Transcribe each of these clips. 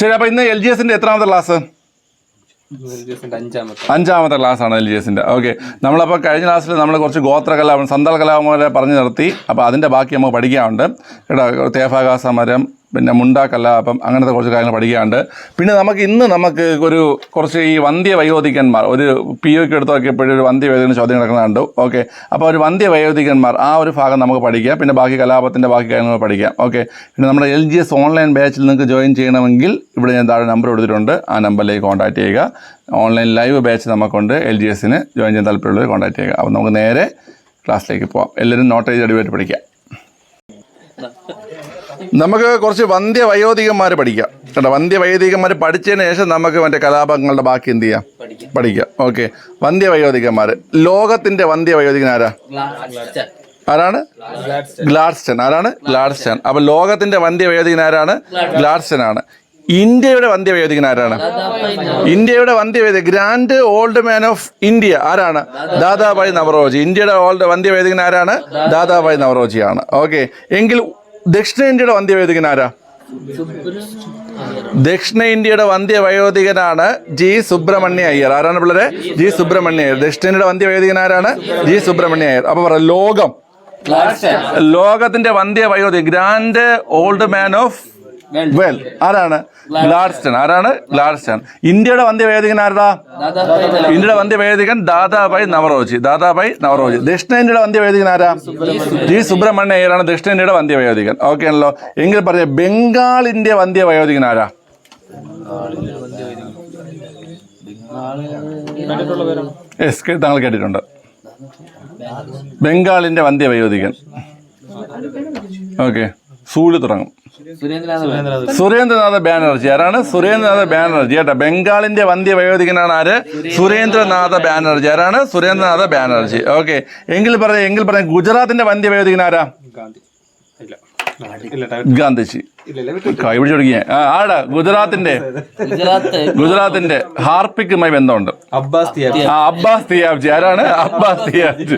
ശരി അപ്പൊ ഇന്ന് എൽ ജി എസിന്റെ എത്രാമത്തെ ക്ലാസ് അഞ്ചാമത്തെ ക്ലാസ് ആണ് എൽ ജി എസിന്റെ ഓക്കെ നമ്മളപ്പോൾ കഴിഞ്ഞ ക്ലാസ്സിൽ നമ്മൾ കുറച്ച് ഗോത്ര കലാപം സന്താൽ കലാമരെ പറഞ്ഞു നിർത്തി. അപ്പോൾ അതിന്റെ ബാക്കി നമുക്ക് പഠിക്കാനുണ്ട്. കേട്ടോ തേഫാകാ സമരം പിന്നെ മുണ്ടാക്കല്ല കലാപം അങ്ങനത്തെ കുറച്ച് കാര്യങ്ങൾ പഠിക്കാണ്ട്. പിന്നെ നമുക്ക് ഇന്ന് നമുക്ക് ഒരു കുറച്ച് ഈ വന്ധ്യ വയോധികന്മാർ ഒരു പി ഒക്ക് എടുത്ത് നോക്കിയപ്പോഴും ഒരു വന്ധ്യ വയോധികൻ ചോദ്യം കിടക്കുന്നുണ്ട് ഓക്കെ അപ്പോൾ ഒരു വന്ധ്യ വയോധികന്മാർ ആ ഒരു ഭാഗം നമുക്ക് പഠിക്കാം. പിന്നെ ബാക്കി കലാപത്തിന്റെ ബാക്കി കാര്യങ്ങൾ പഠിക്കാം. ഓക്കെ പിന്നെ നമ്മുടെ എൽ ജി എസ് ഓൺലൈൻ ബാച്ചിൽ നിങ്ങൾക്ക് ജോയിൻ ചെയ്യണമെങ്കിൽ ഇവിടെ ഞാൻ താഴെ നമ്പർ കൊടുത്തിട്ടുണ്ട്. ആ നമ്പറിലേക്ക് കോൺടാക്ട് ചെയ്യുക. ഓൺലൈൻ ലൈവ് ബാച്ച് നമുക്കുണ്ട്. എൽ ജി എസിന് ജോയിൻ ചെയ്യാൻ താല്പര്യമുള്ളവർ കോൺടാക്ട് ചെയ്യുക. അപ്പോൾ നമുക്ക് നേരെ ക്ലാസ്സിലേക്ക് പോവാം. എല്ലാവരും നോട്ട് ചെയ്ത് അടിവായിട്ട് പഠിക്കാം. നമുക്ക് കുറച്ച് വന്ധ്യ വയോധികന്മാർ പഠിക്കാം. കേട്ടോ വന്ധ്യ വയോധികന്മാർ പഠിച്ചതിന് ശേഷം നമുക്ക് മറ്റേ കലാപങ്ങളുടെ ബാക്കി എന്ത് ചെയ്യാം? പഠിക്കാം. ഓക്കെ. വന്ധ്യ വയോധികന്മാർ ലോകത്തിന്റെ വന്ധ്യ വയോധികൻ ആരാ? ആരാണ്? ഗ്ലാഡ്സ്റ്റൻ. ആരാണ്? ഗ്ലാഡ്സ്റ്റൻ. അപ്പൊ ലോകത്തിന്റെ വന്ധ്യ വയോധികൻ ആരാണ്? ഗ്ലാഡ്സ്റ്റൻ. ആണ്. ഇന്ത്യയുടെ വന്ധ്യ വയോധികൻ ആരാണ്? ഇന്ത്യയുടെ വന്ധ്യ വയോധികൻ. Grand old man of India ആരാണ്? ദാദാഭായ് നവറോജി. ഇന്ത്യയുടെ ഓൾഡ് വന്ധ്യ വേദികൻ ആരാണ്? ദാദാഭായ് നവറോജി ആണ് ഓക്കെ. എങ്കിൽ ദക്ഷിണേന്ത്യയുടെ വന്ധ്യ വയോധികൻ ആരാ? ദക്ഷിണേന്ത്യയുടെ വന്ധ്യ വയോധികനാണ് ജി സുബ്രഹ്മണ്യ അയ്യർ. ആരാണ് പിള്ളേരെ? ജി സുബ്രഹ്മണ്യ അയ്യർ. ദക്ഷിണേന്ത്യയുടെ വന്ധ്യ വയോധികൻ ആരാണ്? ജി സുബ്രഹ്മണ്യ അയ്യർ. അപ്പൊ പറ ലോകം. ലോകത്തിന്റെ വന്ധ്യ വയോധി grand old man of well ആരാണ്? ഗ്ലാഡ്സ്റ്റൺ ആരാണ്? ഗ്ലാഡ്സ്റ്റൺ ഇന്ത്യയുടെ വന്ധ്യ വയോധികൻ ആരാ ഇന്ത്യയുടെ വന്ധ്യ വയോധികൻ ദാദാഭായ് നവറോജി. ദാദാഭായ് നവറോജി. ദക്ഷിണേന്ത്യയുടെ വന്ധ്യ വയോധികൻ ആരാ? ജി സുബ്രഹ്മണ്യ അയ്യറാണ് ദക്ഷിണേന്ത്യയുടെ വന്ധ്യ വയോധികൻ ഓക്കെ ആണല്ലോ. എങ്കിൽ പറഞ്ഞ ബംഗാളിന്റെ വന്ധ്യ വയോധികൻ ആരാ? യെസ് താങ്കൾ കേട്ടിട്ടുണ്ട്. ബംഗാളിന്റെ വന്ധ്യ വയോധികൻ ഓക്കെ സൂൽ തുടങ്ങും. സുരേന്ദ്രനാഥ് ബാനർജി. ആരാണ്? സുരേന്ദ്രനാഥ് ബാനർജി. കേട്ടോ ബംഗാളിന്റെ വന്ധ്യ വയോധികനാണ് ആര്? സുരേന്ദ്രനാഥ ബാനർജി. ആരാണ്? സുരേന്ദ്രനാഥ ബാനർജി. ഓക്കെ. എങ്കിൽ പറയാം എങ്കിൽ പറയാം ഗുജറാത്തിന്റെ വന്ധ്യ വയോധികൻ ആരാ? ഗാന്ധിജി ഇല്ല ഇല്ല വിട്ടു. കൈ പിടിച്ചു തുടങ്ങിയ ആടാ ഗുജറാത്തിന്റെ ഗുജറാത്തിന്റെ ഹാർപ്പിക്കുമായി ബന്ധമുണ്ട്. അബ്ബാസ് തിയാബ് ആ അബ്ബാസ് തിയാബ്ജി ആരാണ്? അബ്ബാസ് തിയാബ്ജി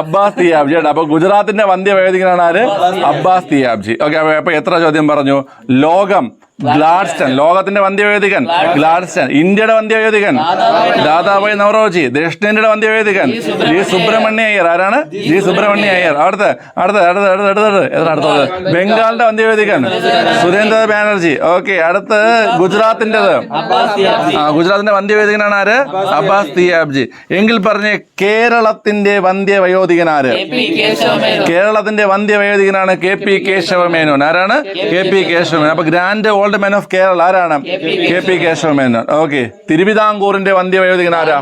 അബ്ബാസ് തിയാബ്ജി ആണ് അപ്പൊ ഗുജറാത്തിന്റെ വന്ധ്യ വേദികനാണ് ആര്? അബ്ബാസ് തിയാബ്ജി ഓക്കെ അപ്പൊ എത്ര ചോദ്യം പറഞ്ഞു? ലോകം ഗ്ലാഡ്സ്റ്റൺ ലോകത്തിന്റെ വന്ധ്യവേദികൻ ഗ്ലാഡ്സ്റ്റൺ ഇന്ത്യയുടെ വന്ധ്യവേദികൻ ദാദാഭായ് നവറോജി ദക്ഷിണേന്ത്യയുടെ വന്ധ്യവേദികൻ ജി സുബ്രഹ്മണ്യ അയ്യർ. ആരാണ്? ജി സുബ്രഹ്മണ്യ അയ്യർ. അടുത്ത അടുത്ത അടുത്ത അടുത്ത അടുത്ത് അടുത്തത് ബംഗാളിന്റെ വന്ധ്യവേദികൻ സുരേന്ദ്ര ബാനർജി. ഓക്കെ അടുത്ത് ഗുജറാത്തിന്റെത്. ഗുജറാത്തിന്റെ വന്ധ്യവേദികനാണ് ആര്? അബ്ബാസ് തിയാബ്ജി. എങ്കിൽ പറഞ്ഞ് കേരളത്തിന്റെ വന്ധ്യവയോധികൻ ആര്? കേരളത്തിന്റെ വന്ധ്യവയോധികനാണ് കെ പി കേശവമേനോൻ. ആരാണ്? K P Kesava Menon. അപ്പൊ grand old men of Kerala ആരാണ്? കെ പി കേശവമേനോൻ ഓക്കെ തിരുവിതാംകൂറിന്റെ വന്ധ്യവയോധികൻ ആരാ?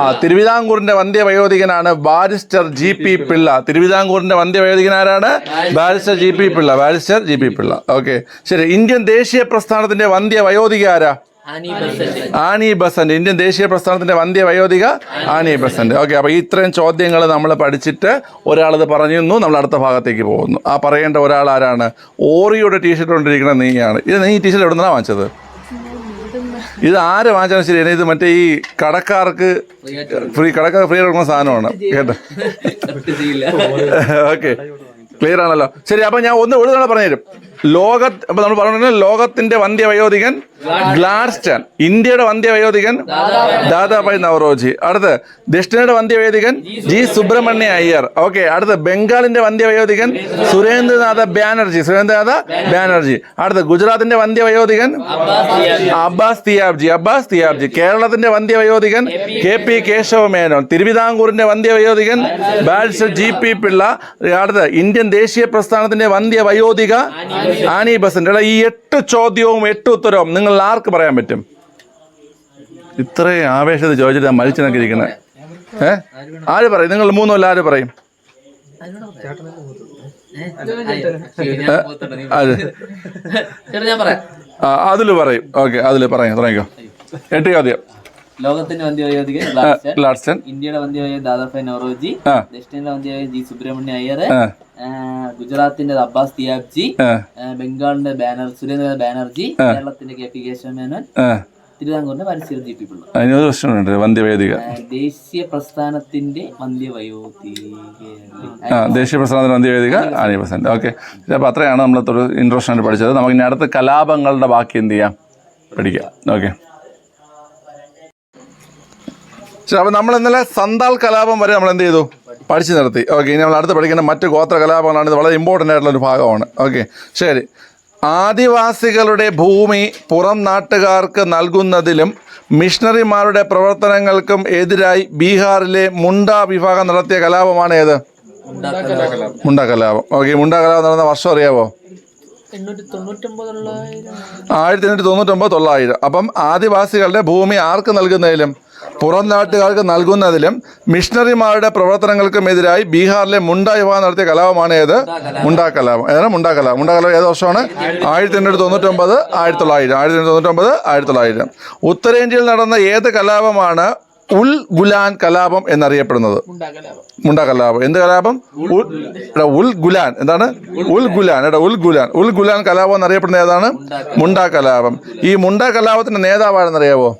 ആ തിരുവിതാംകൂറിന്റെ വന്ധ്യവയോധികനാണ് ബാരിസ്റ്റർ ജി പി പിള്ള തിരുവിതാംകൂറിന്റെ വന്ധ്യവയോധികൻ ആരാണ്? Barrister G P Pillai barrister G P Pillai okay ശരി. ഇന്ത്യൻ ദേശീയ പ്രസ്ഥാനത്തിന്റെ വന്ധ്യ വയോധിക ആരാ? Annie Besant. ഇന്ത്യൻ ദേശീയ പ്രസ്ഥാനത്തിന്റെ വന്ധ്യ വയോധിക ആനി ബസന്റ്. ഓക്കെ അപ്പൊ ഇത്രയും ചോദ്യങ്ങൾ നമ്മൾ പഠിച്ചിട്ട് ഒരാളത് പറഞ്ഞിരുന്നു നമ്മൾ അടുത്ത ഭാഗത്തേക്ക് പോകുന്നു. ആ പറയേണ്ട ഒരാൾ ആരാണ്? ഓറിയുടെ ടീഷർട്ട് കൊണ്ടിരിക്കുന്ന നീയാണ്. ഇത് നീ ഈ ടീഷർട്ട് എവിടെ നിന്നാണ് വാങ്ങിച്ചത്? ഇത് ആര് വാങ്ങിച്ചാലും ശരി ഇത് മറ്റേ ഈ കടക്കാർക്ക് ഫ്രീ കടക്കാർ ഫ്രീ കൊടുക്കുന്ന സാധനമാണ്. കേട്ടോ? ഓക്കെ ക്ലിയർ ആണല്ലോ. ശരി അപ്പൊ ഞാൻ ഒന്ന് ഒരു തവണ പറഞ്ഞുതരും. ലോക അപ്പൊ നമ്മൾ പറഞ്ഞു ലോകത്തിന്റെ വന്ധ്യ വയോധികൻ ഗ്ലാഡ്സ്റ്റൺ ഇന്ത്യയുടെ വന്ധ്യ വയോധികൻ ദാദാഭായ് നവറോജി. അടുത്ത് ദക്ഷിണയുടെ വന്ധ്യ വയോധികൻ ജി സുബ്രഹ്മണ്യ അയ്യർ. ഓക്കെ അടുത്ത് ബംഗാളിന്റെ വന്ധ്യ വയോധികൻ സുരേന്ദ്രനാഥ ബാനർജി. സുരേന്ദ്രനാഥ ബാനർജി. അടുത്ത് ഗുജറാത്തിന്റെ വന്ധ്യ വയോധികൻ അബ്ബാസ് തിയാബ്ജി അബ്ബാസ് തിയാബ്ജി. കേരളത്തിന്റെ വന്ധ്യ വയോധികൻ കെ പി കേശവ മേനോൻ. തിരുവിതാംകൂറിന്റെ വന്ധ്യ വയോധികൻ ബാരിസ്റ്റർ ജി പി പിള്ള. അടുത്ത് ഇന്ത്യൻ ദേശീയ പ്രസ്ഥാനത്തിന്റെ വന്ധ്യ വയോധിക ആനി ബസന്റ് എടാ ഈ എട്ട് ചോദ്യവും എട്ട് ഉത്തരവും നിങ്ങൾ ആർക്ക് പറയാൻ പറ്റും? ഇത്രയും ആവേശത്തിൽ ചോദിച്ചിട്ട് ഞാൻ മരിച്ചു ഇരിക്കുന്നത് ഏ? ആര് പറയും? നിങ്ങൾ മൂന്നുമല്ല ആര് പറയും? അതിൽ പറയും. ഓക്കെ അതിൽ പറയാം. തുടങ്ങിക്കോ. എട്ട് ചോദ്യം. ലോകത്തിന്റെ വന്ധ്യവയോധികൻ ഗ്ലാഡ്സ്റ്റൺ ഗ്ലാഡ്സ്റ്റൺ ഇന്ത്യയുടെ വന്ധ്യവയ ദാദാഭായ് നവറോജി. ദക്ഷിണേന്ത്യ വന്ധ്യവയ ജി. സുബ്രഹ്മണ്യ അയ്യർ ഗുജറാത്തിന്റെ അബ്ബാസ് തിയാബ്ജി ബംഗാളിന്റെ ബാനർ സുരേന്ദ്ര ബാനർജി കേരളത്തിന്റെ കെ പി കേശവമേനോൻ മേനോൻ തിരുവിതാംകൂറിന്റെ പരിസ്ഥിതി ജി. പി. പിള്ള അതിനൊരു പ്രശ്നമുണ്ട് വന്ധ്യവേദിക ദേശീയ പ്രസ്ഥാനത്തിന്റെ വന്ധ്യവയോധിക ദേശീയ പ്രസ്ഥാനത്തിന്റെ വന്ധ്യവേദിക ആനി പ്രസന്റ് ഓക്കെ. അപ്പോൾ അത്രയാണ് നമ്മൾ ഇൻട്രസ്റ്റ് ആയിട്ട് പഠിച്ചത്. നമുക്ക് ഇനി അടുത്ത കലാപങ്ങളുടെ ബാക്കി എന്ത് ചെയ്യാം? പഠിക്കാം. ഓക്കെ. ശരി അപ്പോൾ നമ്മൾ ഇന്നലെ സന്താൾ കലാപം വരെ നമ്മൾ എന്ത് ചെയ്തു? പഠിച്ചു നിർത്തി. ഓക്കെ ഇനി നമ്മൾ അടുത്ത് പഠിക്കേണ്ട മറ്റ് ഗോത്ര കലാപങ്ങളാണ്. ഇത് വളരെ ഇമ്പോർട്ടന്റ് ആയിട്ടുള്ള ഒരു ഭാഗമാണ്. ഓക്കെ ശരി. ആദിവാസികളുടെ ഭൂമി പുറം നാട്ടുകാർക്ക് നൽകുന്നതിലും മിഷണറിമാരുടെ പ്രവർത്തനങ്ങൾക്കും എതിരായി ബീഹാറിലെ മുണ്ട വിഭാഗം നടത്തിയ കലാപമാണ് ഏത്? മുണ്ട കലാപം. ഓക്കെ മുണ്ട കലാപം നടന്ന വർഷം അറിയാവോ? ആയിരത്തി എണ്ണൂറ്റി തൊണ്ണൂറ്റൊമ്പത് തൊള്ളായിരം. അപ്പം ആദിവാസികളുടെ ഭൂമി ആർക്ക് നൽകുന്നതിലും? പുറം നാട്ടുകാർക്ക് നൽകുന്നതിലും മിഷണറിമാരുടെ പ്രവർത്തനങ്ങൾക്കും എതിരായി ബീഹാറിലെ മുണ്ട വിഭാഗം നടത്തിയ കലാപമാണ് ഏത്? മുണ്ടാ കലാപം. ഏതാണ് മുണ്ടാ കലാപം? മുണ്ടാ കലാപം ഏത് വർഷമാണ്? ആയിരത്തി എണ്ണൂറ്റി തൊണ്ണൂറ്റൊമ്പത് ആയിരത്തി തൊള്ളായിരം ആയിരത്തി എണ്ണൂറ്റി തൊണ്ണൂറ്റൊമ്പത് ആയിരത്തി തൊള്ളായിരം ഉത്തരേന്ത്യയിൽ നടന്ന ഏത് കലാപമാണ് ഉൽ ഗുലാൻ കലാപം എന്നറിയപ്പെടുന്നത്. മുണ്ട കലാപം. എന്ത് കലാപം? ഉൽ ഗുലാൻ. എന്താണ്? ഉൽ ഗുലാൻ. എടാ ഉൽ ഗുലാൻ. ഉൽ ഗുലാൻ കലാപം എന്നറിയപ്പെടുന്ന ഏതാണ്? മുണ്ട കലാപം. ഈ മുണ്ട കലാപത്തിന്റെ നേതാവാണെന്നറിയാവോ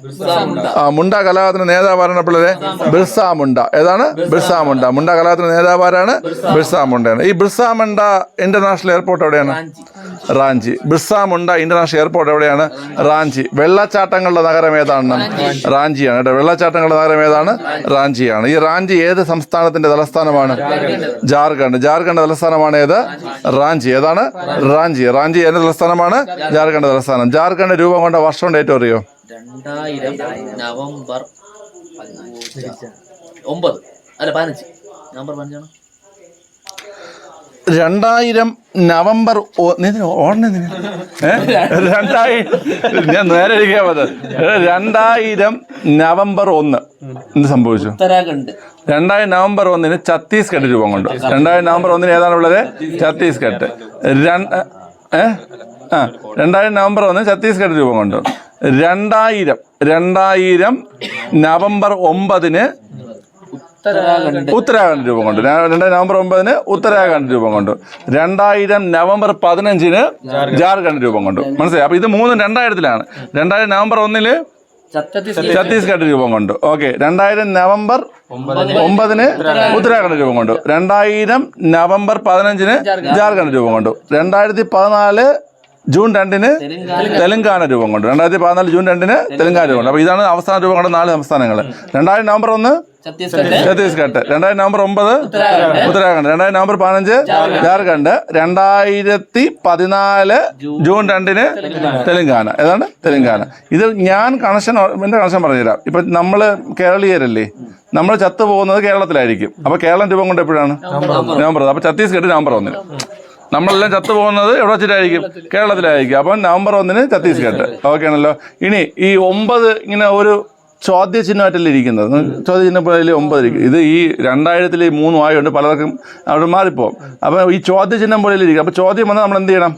ആ മുണ്ട കലാപത്തിന്റെ നേതാവാരാണ് പിള്ളേരെ? ബിർസ മുണ്ട. ഏതാണ്? ബിർസ മുണ്ട. മുണ്ട. കലാപത്തിന്റെ നേതാവാരാണ് ബിർസ മുണ്ടയാണ് ഈ ബിർസ മുണ്ട ഇന്റർനാഷണൽ എയർപോർട്ട് എവിടെയാണ്? റാഞ്ചി. ബിർസ മുണ്ട ഇന്റർനാഷണൽ എയർപോർട്ട് എവിടെയാണ്? റാഞ്ചി. വെള്ളച്ചാട്ടങ്ങളുടെ നഗരം ഏതാണ് റാഞ്ചിയാണ്. കേട്ടോ വെള്ളച്ചാട്ടങ്ങളുടെ നഗരം ഏതാണ്? റാഞ്ചിയാണ്. ഈ റാഞ്ചി ഏത് സംസ്ഥാനത്തിന്റെ തലസ്ഥാനമാണ്? ജാർഖണ്ഡ്. ജാർഖണ്ഡ്. തലസ്ഥാനമാണ് ഏത്? റാഞ്ചി. ഏതാണ്? റാഞ്ചി. റാഞ്ചി. ഏത് തലസ്ഥാനമാണ്? ജാർഖണ്ഡ്. തലസ്ഥാനം. ജാർഖണ്ഡ് രൂപം കൊണ്ട വർഷം ഡേറ്റ് ഏറ്റവും അറിയോ രണ്ടായിരം നവംബർ ഒമ്പത്. അല്ല പതിനഞ്ച്. നവംബർ പതിനഞ്ചാണ്. രണ്ടായിരം നവംബർ ഓടണേ രണ്ടായിരം ഞാൻ നേരെ ഇരിക്കാൻ രണ്ടായിരം നവംബർ ഒന്ന്. എന്ത് സംഭവിച്ചു? ഉത്തരാഖണ്ഡ്. രണ്ടായിരം നവംബർ ഒന്നിന് ഛത്തീസ്ഗഡ് രൂപം കൊണ്ടു. രണ്ടായിരം നവംബർ ഒന്നിന് ഏതാണ് ഉള്ളത്? ഛത്തീസ്ഗഡ്. ഏ? ആ രണ്ടായിരം നവംബർ ഒന്ന് ഛത്തീസ്ഗഡ് രൂപം കൊണ്ടു. രണ്ടായിരം രണ്ടായിരം നവംബർ ഒമ്പതിന് ഉത്തരാഖണ്ഡ്. രൂപം കൊണ്ടു. രണ്ട് നവംബർ ഒമ്പതിന് ഉത്തരാഖണ്ഡ് രൂപം കൊണ്ട്. രണ്ടായിരം നവംബർ പതിനഞ്ചിന് ജാർഖണ്ഡ്. രൂപം കൊണ്ട്. മനസ്സിലായി? അപ്പൊ ഇത് മൂന്നും രണ്ടായിരത്തിലാണ്. രണ്ടായിരം നവംബർ ഒന്നിൽ ഛത്തീസ്ഗഡ്. രൂപം കൊണ്ട്. ഓക്കെ. രണ്ടായിരം നവംബർ ഒമ്പതിന് ഉത്തരാഖണ്ഡ്. രൂപം കൊണ്ട്. രണ്ടായിരം നവംബർ പതിനഞ്ചിന് ജാർഖണ്ഡ് രൂപം കൊണ്ടു. രണ്ടായിരത്തി പതിനാല് ജൂൺ രണ്ടിന് തെലങ്കാന രൂപം കൊണ്ട്. രണ്ടായിരത്തി പതിനാല് ജൂൺ രണ്ടിന് തെലങ്കാന രൂപം കൊണ്ട്. അപ്പൊ ഇതാണ് അവസാന രൂപം കൊണ്ട നാല് സംസ്ഥാനങ്ങൾ രണ്ടായിരം നവംബർ ഒന്ന് ഛത്തീസ്ഗഡ്. രണ്ടായിരം നവംബർ ഒമ്പത് ഉത്തരാഖണ്ഡ്. രണ്ടായിരം നവംബർ പതിനഞ്ച് ജാർഖണ്ഡ്. രണ്ടായിരത്തി പതിനാല് ജൂൺ. രണ്ടിന് തെലങ്കാന. ഏതാണ്? തെലങ്കാന. ഇത് ഞാൻ കണക്ഷൻ എന്റെ കണക്ഷൻ പറഞ്ഞുതരാം. ഇപ്പൊ നമ്മൾ കേരളീയരല്ലേ? നമ്മൾ ചത്തു പോകുന്നത് കേരളത്തിലായിരിക്കും. അപ്പൊ കേരളം രൂപം കൊണ്ട് എപ്പോഴാണ്? നവംബർ അപ്പൊ ഛത്തീസ്ഗഡ് നവംബർ ഒന്നിന്. നമ്മളെല്ലാം ചത്തു പോകുന്നത് എവിടെ വെച്ചിട്ടായിരിക്കും? കേരളത്തിലായിരിക്കും. അപ്പം നവംബർ ഒന്നിന് ഛത്തീസ്ഗഡ്. ഓക്കെ ആണല്ലോ ഇനി ഈ ഒമ്പത് ഇങ്ങനെ ഒരു ചോദ്യചിഹ്നമായിട്ടല്ലേ ഇരിക്കുന്നത്? ചോദ്യചിഹ്നം പോലെ ഒമ്പത് ഇരിക്കും. ഇത് ഈ രണ്ടായിരത്തിൽ മൂന്നും ആയതുകൊണ്ട് പലർക്കും അവിടെ മാറിപ്പോകും അപ്പം ഈ ചോദ്യചിഹ്നം പോലെ ഇരിക്കും. അപ്പം ചോദ്യം വന്നാൽ നമ്മൾ എന്ത് ചെയ്യണം?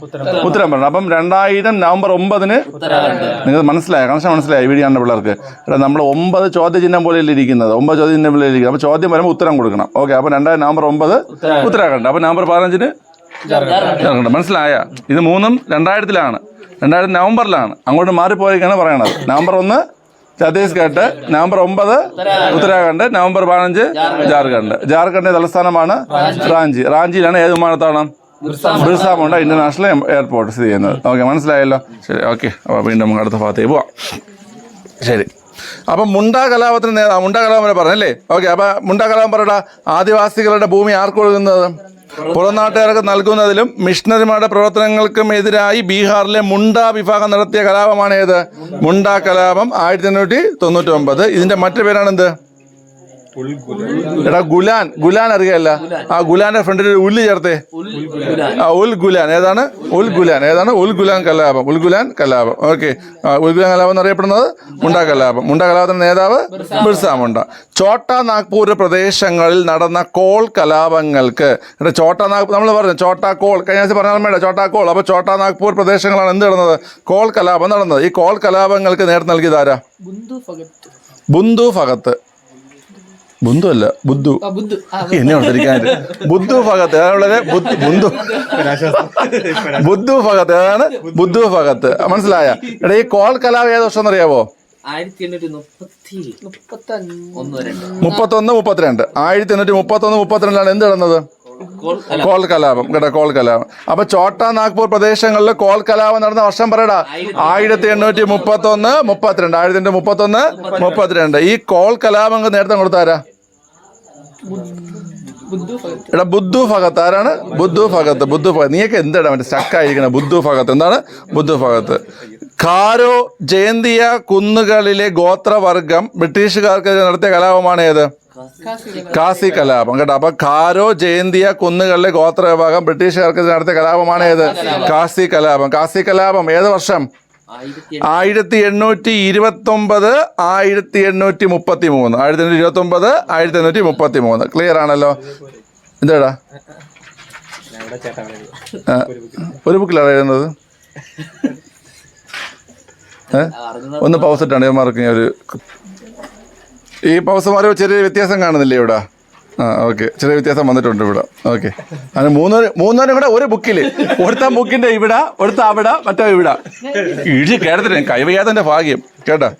ഉത്തരം പറയണം. അപ്പം രണ്ടായിരം നവംബർ ഒമ്പതിന് നിങ്ങൾ മനസ്സിലായോ? കണക്ഷൻ മനസ്സിലായി? വീഡിയോ കാണുന്ന പിള്ളേർക്ക്. എടാ നമ്മൾ ഒമ്പത് ചോദ്യചിഹ്നം പോലെ ഇരിക്കുന്നത്? ഒമ്പത് ചോദ്യചിഹ്നം പോലെ ഇരിക്കുന്നത്? അപ്പോൾ ചോദ്യം വരുമ്പോൾ ഉത്തരം കൊടുക്കണം. ഓക്കെ അപ്പം രണ്ടായിരം നവംബർ ഒമ്പത് ഉത്തരാഖണ്ഡ്. അപ്പം നവംബർ പതിനഞ്ചിന് ജാർഖണ്ഡ് മനസ്സിലായ. ഇത് മൂന്നും രണ്ടായിരത്തിലാണ്. രണ്ടായിരത്തി നവംബറിലാണ്. അങ്ങോട്ട് മാറിപ്പോയിരിക്കാണ് പറയണത്. നവംബർ ഒന്ന് ഛത്തീസ്ഗഡ് നവംബർ ഒമ്പത് ഉത്തരാഖണ്ഡ് നവംബർ പതിനഞ്ച് ജാർഖണ്ഡ്. ജാർഖണ്ഡ് തലസ്ഥാനമാണ് റാഞ്ചി. റാഞ്ചിയിലാണ് ഏത് വിമാനത്താവളം? ബിർസ ഇന്റർനാഷണൽ എയർപോർട്ട് സ്ഥിതി ചെയ്യുന്നത്. ഓക്കെ മനസ്സിലായല്ലോ? ശരി ഓക്കെ. അപ്പോൾ വീണ്ടും നമുക്ക് അടുത്ത ഭാഗത്തേക്ക് പോവാം. ശരി. അപ്പം മുണ്ട കലാപത്തിന് നേതാ മുണ്ട കലാപം പറഞ്ഞല്ലേ? ഓക്കെ അപ്പൊ മുണ്ട കലാപം പറയടാ. ആദിവാസികളുടെ ഭൂമി ആർക്ക് കൊടുക്കുന്നത് പുറംനാട്ടുകാർക്ക് നൽകുന്നതിലും മിഷണറിമാരുടെ പ്രവർത്തനങ്ങൾക്കും എതിരായി ബീഹാറിലെ മുണ്ട വിഭാഗം നടത്തിയ കലാപമാണ് ഏത് മുണ്ട കലാപം ആയിരത്തി എണ്ണൂറ്റി തൊണ്ണൂറ്റി ഒമ്പത് ഇതിന്റെ മറ്റു പേരാണ് എന്ത് എടാ ഗുലാൻ ഗുലാൻ അറിയാല്ല. ആ ഗുലാന്റെ ഫ്രണ്ടിൽ ഒരു ഉല്ല് ചേർത്തേ. ആ ഉൽ ഗുലാൻ. ഏതാണ്? ഉൽ ഗുലാൻ ഏതാണ്? ഉൽ ഗുലാൻ കലാപം. ഉൽ ഗുലാൻ കലാപം. ഓക്കെ. ഉൽ ഗുലാൻ കലാപം എന്ന് അറിയപ്പെടുന്നത് മുണ്ട കലാപം. മുണ്ട കലാപത്തിന്റെ നേതാവ് ബിർസ മുണ്ട. ചോട്ട നാഗ്പൂർ പ്രദേശങ്ങളിൽ നടന്ന കോൾ കലാപങ്ങൾക്ക് ചോട്ട നാഗ്പൂർ നാഗ് നമ്മൾ പറഞ്ഞു ചോട്ടാ കോൾ. കഴിഞ്ഞ ദിവസം പറഞ്ഞാൽ വേണ്ട ചോട്ടാ കോൾ. അപ്പോൾ ചോട്ട നാഗ്പൂർ പ്രദേശങ്ങളാണ് എന്ത് നടന്നത്? കോൾ കലാപം നടന്നത്. ഈ കോൾ കലാപങ്ങൾക്ക് നേതൃത്വം നൽകിയതാരാ ബുന്ദു ഫഗത്ത്. ബുന്ദു അല്ല ബുദ്ധു. എന്നെ ഓർത്തിരിക്കാനായിട്ട് ബുദ്ധു ഭഗത്ത് ഏതാണുള്ളത് ബുദ്ധു ബുദ്ധു. ബുദ്ധു ഭഗത്ത് ഏതാണ് ബുദ്ധു ഭഗത്ത്. മനസ്സിലായ? എടാ ഈ കോൾ കലാവ് ഏത് വർഷം എന്നറിയാവോ? മുപ്പത്തൊന്ന്. മുപ്പത്തിരണ്ട് ആയിരത്തി എണ്ണൂറ്റി മുപ്പത്തൊന്ന് മുപ്പത്തിരണ്ടിലാണ് എന്ത് നടന്നത് കോൾ കലാപം. കേട്ടോ കോൾ കലാപം. അപ്പൊ ചോട്ടാ നാഗ്പൂർ പ്രദേശങ്ങളിൽ കോൾ കലാപം നടന്ന വർഷം പറയടാ. ആയിരത്തി എണ്ണൂറ്റി മുപ്പത്തി ഒന്ന് മുപ്പത്തിരണ്ട്. ആയിരത്തി എണ്ണൂറ്റി മുപ്പത്തൊന്ന് മുപ്പത്തിരണ്ട്. ഈ കോൾ കലാപം നേരത്തെ കൊടുത്താരാ? എടാ ബുദ്ധു ഭഗത്ത് ആരാണ്? ബുദ്ധു ഭഗത്ത് ബുദ്ധു ഭഗത്ത് നീയൊക്കെ എന്താണ് മറ്റേ സ്റ്റക്കായിരിക്കണം ബുദ്ധു ഭഗത്ത് എന്താണ്? ബുദ്ധു ഭഗത്ത് കാരോ ജയന്തിയ കുന്നുകളിലെ ഗോത്രവർഗം ബ്രിട്ടീഷുകാർക്ക് നടത്തിയ കലാപമാണ് ഏത്? കാസി കലാപം. കേട്ടോ അപ്പൊ കാരോ ജയന്തിയ കുന്നുകളിലെ ഗോത്ര വിഭാഗം ബ്രിട്ടീഷുകാർക്ക് നടത്തിയ കലാപമാണ് ഏത്? കാസി കലാപം. കാസി കലാപം. ഏത് വർഷം? ആയിരത്തി എണ്ണൂറ്റി ഇരുപത്തി ഒമ്പത് ആയിരത്തി എണ്ണൂറ്റി മുപ്പത്തി മൂന്ന് ആയിരത്തി എണ്ണൂറ്റി ഇരുപത്തി ഒമ്പത് ആയിരത്തി എണ്ണൂറ്റി മുപ്പത്തി മൂന്ന് ക്ലിയർ ആണല്ലോ എന്താടാ ഞാൻ ഇവിടെ ചേട്ടാ ഒരു ബുക്കിലാണ് എഴുതുന്നത് ഒന്ന് പൗസിട്ടാണ് ഇവന്മാർക്ക് ഞാൻ ഒരു ഈ പൗസമാരോ ചെറിയ വ്യത്യാസം കാണുന്നില്ലേ ഇവിടെ? ആ ഓക്കെ ചെറിയ വ്യത്യാസം വന്നിട്ടുണ്ട് ഇവിടെ. ഓക്കെ അങ്ങനെ മൂന്നര മൂന്നൂരും കൂടെ ഒരു ബുക്കിൽ ഒരുത്ത ബുക്കിന്റെ ഇവിടെ ഒരുത്ത അവിടെ മറ്റേ ഇവിടെ. ഇഴി കേട്ടത്തില്ല കൈവയ്യാതെ ഭാഗ്യം. കേട്ടാ?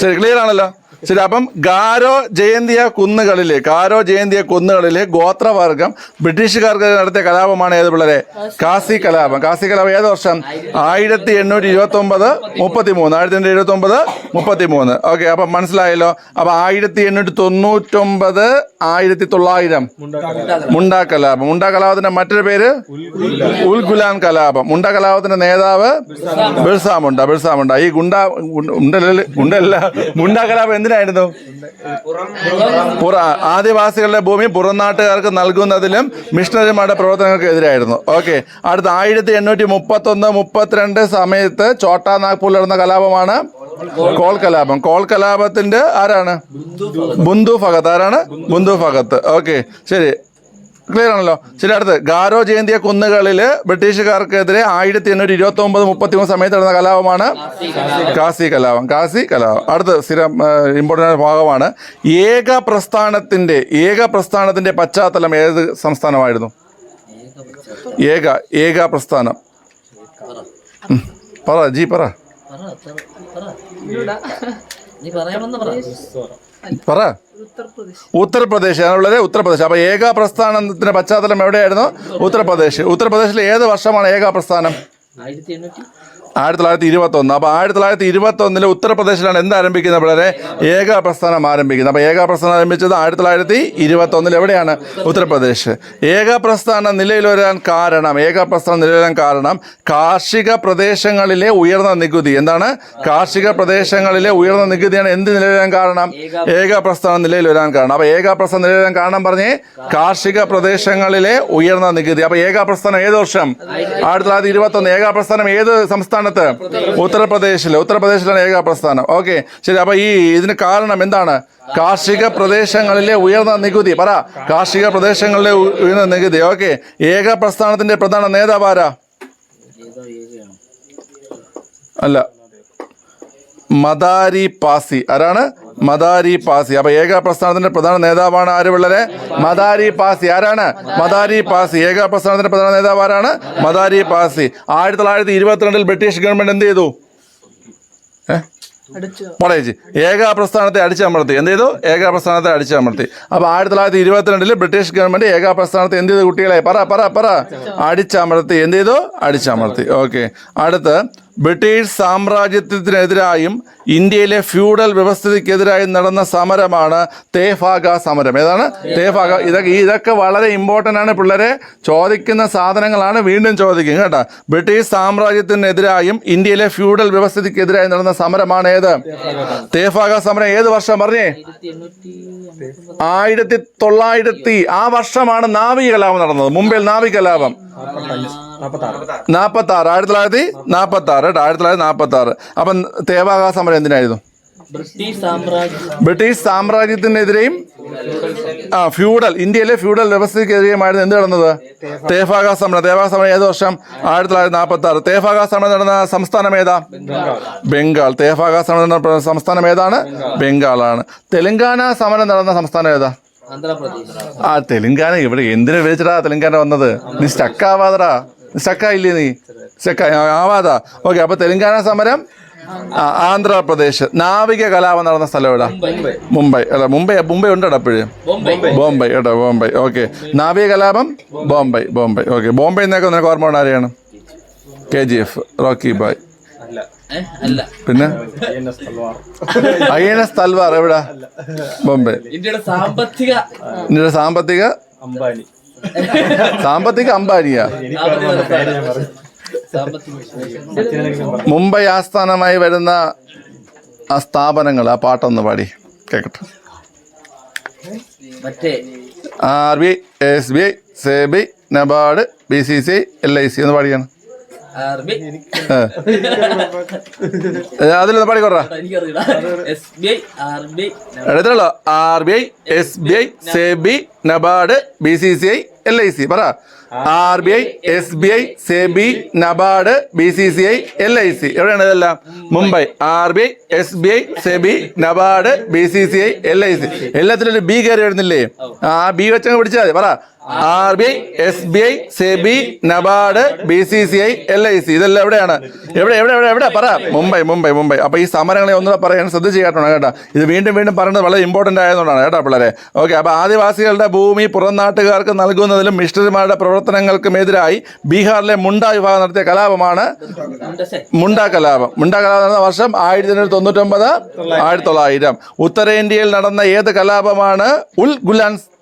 ശരി ക്ലിയർ ആണല്ലോ? ശരി അപ്പം ഗാരോ ജയന്തിയ കുന്നുകളിലെ ഗാരോ ജയന്തിയ കുന്നുകളിലെ ഗോത്രവർഗം ബ്രിട്ടീഷുകാർക്ക് നടത്തിയ കലാപമാണ് ഏത് പിള്ളേരെ? കാസി കലാപം. കാസി കലാപം ഏത് വർഷം? ആയിരത്തി എണ്ണൂറ്റി ഇരുപത്തി ഒമ്പത് മുപ്പത്തി മൂന്ന് ആയിരത്തി എണ്ണൂറ്റി ഇരുപത്തി ഒമ്പത് മുപ്പത്തി മൂന്ന് ഓക്കെ അപ്പം മനസ്സിലായല്ലോ. അപ്പം ആയിരത്തി എണ്ണൂറ്റി തൊണ്ണൂറ്റൊമ്പത് ആയിരത്തി തൊള്ളായിരം. മുണ്ടാ കലാപം. മുണ്ടാ കലാപത്തിന്റെ മറ്റൊരു പേര്? ഉൽഗുലാൻ കലാപം. മുണ്ട കലാപത്തിന്റെ നേതാവ് ബിർസാമുണ്ട മുണ്ട. ബിർസ മുണ്ട. ഈ ഗുണ്ട ഗുണ്ട- ഉണ്ടല്ല? ഗുണ്ടല്ല. മുണ്ടാ കലാപം എന്തിനായിരുന്നു? ആദിവാസികളുടെ ഭൂമി പുറം നാട്ടുകാർക്ക് നൽകുന്നതിലും മിഷണറിമാരുടെ പ്രവർത്തനങ്ങൾക്ക് എതിരായിരുന്നു. ഓക്കെ. അടുത്ത ആയിരത്തി എണ്ണൂറ്റി മുപ്പത്തി ഒന്ന് മുപ്പത്തിരണ്ട് സമയത്ത് ചോട്ടാ നാഗ്പൂരിൽ നടന്ന കലാപമാണ് കോൾ കലാപം കോൾ കലാപത്തിന്റെ ആരാണ് ബുന്ദു ഫഗത്ത്. ആരാണ്? ബുന്ദു ഫഗത്ത്. ഓക്കെ. ശരി. ക്ലിയർ ആണല്ലോ? ശരി അടുത്ത്. ഗാരോ ജയന്തിയ കുന്നുകളിൽ ബ്രിട്ടീഷുകാർക്കെതിരെ ആയിരത്തി എണ്ണൂറ്റി ഇരുപത്തി ഒമ്പത് മുപ്പത്തി മൂന്ന് സമയത്ത് നടന്ന കലാപമാണ് കാസി കലാപം. കാസി കലാപം. അടുത്ത സ്ഥിരം ഇമ്പോർട്ടന്റ് ഭാഗമാണ്. ഏക പ്രസ്ഥാനത്തിന്റെ ഏക പ്രസ്ഥാനത്തിന്റെ പശ്ചാത്തലം ഏത് സംസ്ഥാനമായിരുന്നു? ഏക ഏക പ്രസ്ഥാനം. പറ ജി പറ. പറ. ഉത്തർപ്രദേശ്. ആണ് ഉള്ളത് ഉത്തർപ്രദേശ്. അപ്പൊ ഏകാപ്രസ്ഥാനത്തിന്റെ പശ്ചാത്തലം എവിടെയായിരുന്നു? ഉത്തർപ്രദേശ്. ഉത്തർപ്രദേശിലെ ഏത് വർഷമാണ് ഏക പ്രസ്ഥാനം ആയിരത്തി തൊള്ളായിരത്തി ഇരുപത്തി ഒന്ന് അപ്പൊ ആയിരത്തി തൊള്ളായിരത്തി ഇരുപത്തി ഒന്നിൽ ഉത്തർപ്രദേശിലാണ് എന്ത് ആരംഭിക്കുന്നത് വളരെ ഏകാപ്രസ്ഥാനം ആരംഭിക്കുന്നത്. അപ്പോൾ ഏകാപ്രസ്ഥാനം ആരംഭിച്ചത് ആയിരത്തി തൊള്ളായിരത്തി ഇരുപത്തി ഒന്നിൽ എവിടെയാണ്? ഉത്തർപ്രദേശ്. ഏകാപ്രസ്ഥാനം നിലയിൽ വരാൻ കാരണം ഏകാപ്രസ്ഥാനം നിലയിൽ വരാൻ കാരണം കാർഷിക പ്രദേശങ്ങളിലെ ഉയർന്ന നികുതി. എന്താണ്? കാർഷിക പ്രദേശങ്ങളിലെ ഉയർന്ന നികുതിയാണ് എന്ത് നിലയിൽ വരാൻ കാരണം? ഏകാപ്രസ്ഥാനം നിലയിൽ വരാൻ കാരണം. അപ്പോൾ ഏകാപ്രസ്ഥാനം നിലയിൽ വരാൻ കാരണം പറഞ്ഞേ കാർഷിക പ്രദേശങ്ങളിലെ ഉയർന്ന നികുതി. അപ്പോൾ ഏകാപ്രസ്ഥാനം ഏത് വർഷം? ആയിരത്തി തൊള്ളായിരത്തി ഇരുപത്തി ഒന്ന് ഏക പ്രസ്ഥാനം ഏത് സംസ്ഥാനത്ത് ഉത്തർപ്രദേശിൽ ഉത്തർപ്രദേശിലാണ് ഏക പ്രസ്ഥാനം. ഓക്കെ. ശരി അപ്പൊ ഈ ഇതിന് കാരണം എന്താണ്? കാർഷിക പ്രദേശങ്ങളിലെ ഉയർന്ന നികുതി. പറ. കാർഷിക പ്രദേശങ്ങളിലെ ഉയർന്ന നികുതി. ഓക്കെ. ഏക പ്രസ്ഥാനത്തിന്റെ പ്രധാന നേതാവാരാ ആരാ? അല്ല. മദാരി പാസി. ആരാണ്? മദാരി പാസി. അപ്പൊ ഏക പ്രസ്ഥാനത്തിന്റെ പ്രധാന നേതാവാണ് ആര് പിള്ളരെ? മദാരി പാസി. ആരാണ്? മദാരി പാസി. ഏക പ്രസ്ഥാനത്തിന്റെ പ്രധാന നേതാവ് ആരാണ്? മദാരി പാസി. ആയിരത്തി തൊള്ളായിരത്തി ഇരുപത്തിരണ്ടിൽ ബ്രിട്ടീഷ് ഗവൺമെന്റ് എന്ത് ചെയ്തു? ഏഹ് ഏക പ്രസ്ഥാനത്തെ അടിച്ചമർത്തി. എന്ത് ചെയ്തു? ഏക പ്രസ്ഥാനത്തെ അടിച്ചമർത്തി. അപ്പൊ ആയിരത്തി തൊള്ളായിരത്തി ഇരുപത്തിരണ്ടിൽ ബ്രിട്ടീഷ് ഗവൺമെന്റ് ഏക പ്രസ്ഥാനത്തെ എന്ത് ചെയ്തു കുട്ടികളെ? പറ പറ പറ. അടിച്ചമർത്തി. എന്ത് ചെയ്തു? അടിച്ചമർത്തി. ഓക്കെ. അടുത്ത് ബ്രിട്ടീഷ് സാമ്രാജ്യത്തിനെതിരായും ഇന്ത്യയിലെ ഫ്യൂഡൽ വ്യവസ്ഥിതിക്കെതിരായും നടന്ന സമരമാണ് തേഫാഗ സമരം. ഏതാണ്? തേഫാഗ. ഇതൊക്കെ ഇതൊക്കെ വളരെ ഇമ്പോർട്ടന്റ് ആണ് പിള്ളേരെ. ചോദിക്കുന്ന സാധനങ്ങളാണ് വീണ്ടും ചോദിക്കും കേട്ടോ. ബ്രിട്ടീഷ് സാമ്രാജ്യത്തിനെതിരായും ഇന്ത്യയിലെ ഫ്യൂഡൽ വ്യവസ്ഥയ്ക്കെതിരായും നടന്ന സമരമാണ് ഏത്? തേഫാഗ സമരം. ഏത് വർഷം പറഞ്ഞേ? ആയിരത്തി തൊള്ളായിരത്തി ആ വർഷമാണ് നാവിക കലാപം നടന്നത്. മുംബൈയിൽ നാവിക കലാപം നാൽപ്പത്തി ആറ് ആയിരത്തി തൊള്ളായിരത്തി നാൽപ്പത്തി ആറ് ആയിരത്തി തൊള്ളായിരത്തി നാൽപ്പത്തി ആറ് അപ്പം തേവാകാ സമരം എന്തിനായിരുന്നു? ബ്രിട്ടീഷ് സാമ്രാജ്യത്തിനെതിരെയും ആ ഫ്യൂഡൽ ഇന്ത്യയിലെ ഫ്യൂഡൽ വ്യവസ്ഥയ്ക്കെതിരെയുമായിരുന്നു എന്ത് നടന്നത്? തേഫാഗ സമരം. തേഫാഗ സമരം ഏത് വർഷം? ആയിരത്തി തൊള്ളായിരത്തി നാൽപ്പത്തി ആറ് തേഫാഗ സമരം നടന്ന സംസ്ഥാനം ഏതാ? ബംഗാൾ. തേഫാഗ സമരം നടന്ന സംസ്ഥാനം ഏതാണ്? ബംഗാളാണ്. തെലങ്കാന സമരം നടന്ന സംസ്ഥാനം ഏതാ? ആ തെലങ്കാന ഇവിടെ എന്തിനു വിളിച്ചിട്ടാ തെലങ്കാന വന്നത്? നീ സ്റ്റക്കാവാതടാ സ്റ്റക്കായില്ലേ നീ? സ്റ്റക്ക ആവാതാ. ഓക്കെ അപ്പൊ തെലുങ്കാന സമരം ആന്ധ്രാപ്രദേശ്. നാവിക കലാപം നടന്ന സ്ഥലം എവിടാ? മുംബൈ. അല്ല മുംബൈ മുംബൈ ഉണ്ട് അപ്പോഴും? ബോംബെ. ബോംബെ കേട്ടോ ബോംബെ. ഓക്കെ. നാവിക കലാപം ബോംബെ ബോംബെ. ഓക്കെ ബോംബെ എന്നൊക്കെ നിനക്ക് ഓർമ്മ ആരെയാണ്? K G F Rocky Bhai. പിന്നെ? ഐ എൻ എസ് തൽവാർ എവിടാ? ബോംബെ. ഇന്ത്യയുടെ സാമ്പത്തിക ഇന്ത്യയുടെ സാമ്പത്തിക അംബാനി. സാമ്പത്തിക അംബാനിയ. മുംബൈ ആസ്ഥാനമായി വരുന്ന ആ സ്ഥാപനങ്ങൾ ആ പാട്ടൊന്ന് പാടി കേക്കട്ടെ. R B S B I SEBI NABARD B C C L I C ഒന്ന് പാടിയാണ്. അതിലൊന്ന് I എടുത്തുള്ളൂ R B I S B I SEBI NABARD B C C I L I C. പറ. R B I S B I SEBI NABARD B C C I L I C. എവിടെയാണ് ഇതെല്ലാം? Mumbai. R B I S B I SEBI NABARD B C C I L I C. എല്ലാത്തിലും ഒരു B കയറി വരുന്നില്ലേ? ആ B വെച്ചങ്ങ് പിടിച്ചാൽ മതി. പറ. R B I S B I SEBI NABARD B C C I L I C. ഇതെല്ലാം എവിടെയാണ്? എവിടെ എവിടെ എവിടെ എവിടെ? പറ. മുംബൈ മുംബൈ മുംബൈ. അപ്പൊ ഈ സമരങ്ങളെ ഒന്നുകൂടെ പറയാൻ ശ്രദ്ധിച്ച് കേട്ടോ കേട്ടോ. ഇത് വീണ്ടും വീണ്ടും പറയുന്നത് വളരെ ഇമ്പോർട്ടന്റ് ആയതുകൊണ്ടാണ് കേട്ടോ പിള്ളേരെ. ഓക്കെ അപ്പൊ ആദിവാസികളുടെ ഭൂമി പുറം നാട്ടുകാർക്ക് നൽകുന്നതിലും മിഷണറിമാരുടെ പ്രവർത്തനങ്ങൾക്കും എതിരായി ബീഹാറിലെ മുണ്ട വിഭാഗം നടത്തിയ കലാപമാണ് മുണ്ട കലാപം. മുണ്ട കലാപം നടന്ന വർഷം ആയിരത്തി തൊള്ളായിരത്തി തൊണ്ണൂറ്റൊമ്പത് ആയിരത്തി തൊള്ളായിരം. ഉത്തരേന്ത്യയിൽ നടന്ന ഏത് കലാപമാണ്? ഉൽ ഗുലാൻ ആ,